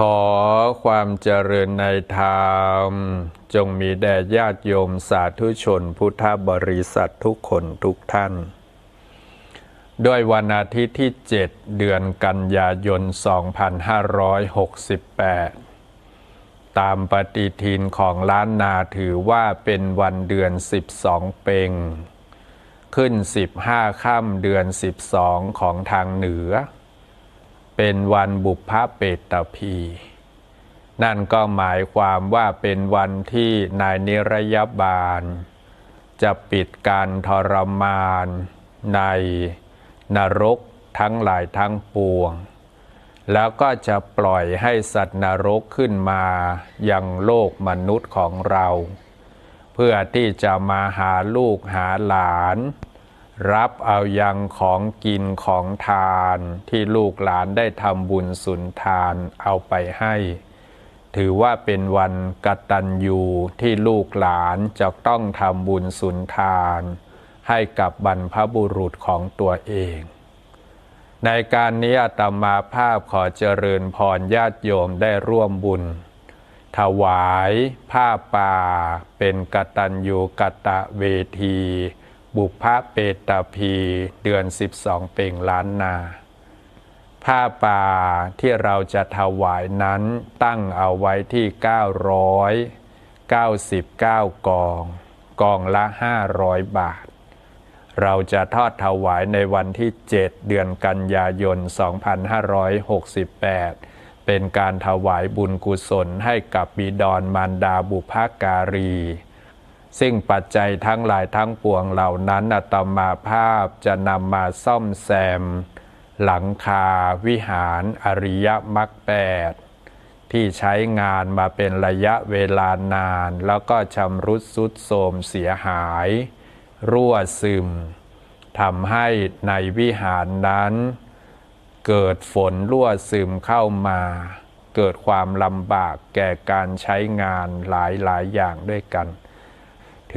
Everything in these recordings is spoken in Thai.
ขอความเจริญในธรรม จงมีแด่ญาติโยมสาธุชน พุทธบริษัททุกคนทุกท่าน ด้วยวันอาทิตย์ที่ 7 เดือนกันยายน 2568 ตามปฏิทินของล้านนาถือว่าเป็นวันเดือน 12 เปงขึ้น 15 ค่ำเดือน 12 ของทางเหนือ เป็นวันบุพพเปตพี นั่นก็หมายความว่าเป็นวันที่นายนิรยบาล จะปิดการทรมานในนรกทั้งหลายทั้งปวง แล้วก็จะปล่อยให้สัตว์นรกขึ้นมายังโลกมนุษย์ของเรา เพื่อที่จะมาหาลูกหาหลาน รับเอายังของกินของทานที่ลูกหลานได้ทำบุญสุนทานเอาไปให้ ถือว่าเป็นวันกตัญญูที่ลูกหลานจะต้องทำบุญสุนทาน ให้กับบรรพบุรุษของตัวเอง ในการนี้อาตมาภาพขอเจริญพรญาติโยมได้ร่วมบุญ ถวายผ้าป่าเป็นกตัญญูกะตะเวที บุพเปตาพี เดือน 12 เป่งล้านนา ผ้าป่าที่เราจะถวายนั้นตั้งเอาไว้ที่ 999 กอง กองละ 500 บาท เราจะทอดถวายในวันที่ 7 เดือนกันยายน 2568 เป็นการถวายบุญกุศลให้กับบิดอนมารดาบุพการี ซึ่งปัจจัยทั้งหลายทั้งปวงเหล่านั้นอัตมาภาพจะนำมาซ่อมแซม หลังคาวิหารอริยมรรคแปดที่ใช้งานมาเป็นระยะเวลานาน แล้วก็ชำรุดสุดโทรมเสียหาย รั่วซึมทำให้ในวิหารนั้น เกิดฝนรั่วซึมเข้ามา เกิดความลำบากแก่การใช้งานหลายหลายอย่างด้วยกัน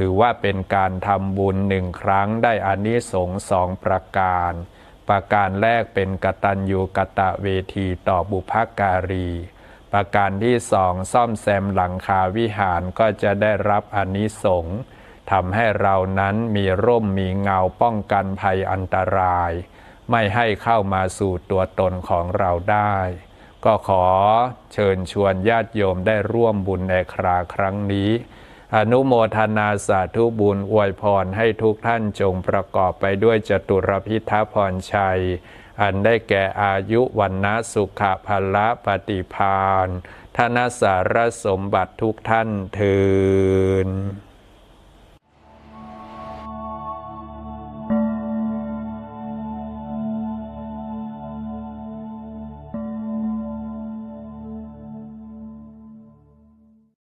ถือว่าเป็นการทำบุญหนึ่งครั้งได้อานิสงส์สองประการ ประการแรกเป็นกตัญญูกะตะเวทีต่อบุพการี ประการที่สองซ่อมแซมหลังคาวิหารก็จะได้รับอานิสงส์ทำให้เรานั้นมีร่มมีเงาป้องกันภัยอันตราย ไม่ให้เข้ามาสู่ตัวตนของเราได้ ก็ขอเชิญชวนญาติโยมได้ร่วมบุญในคราครั้งนี้ อนุโมทนาสาธุบุญอวยพรให้ทุกท่านจงประกอบไปด้วยจตุรพิทพรชัย อันได้แก่อายุวันนะสุขภละปฏิพานธนสารสมบัติทุกท่านเทิน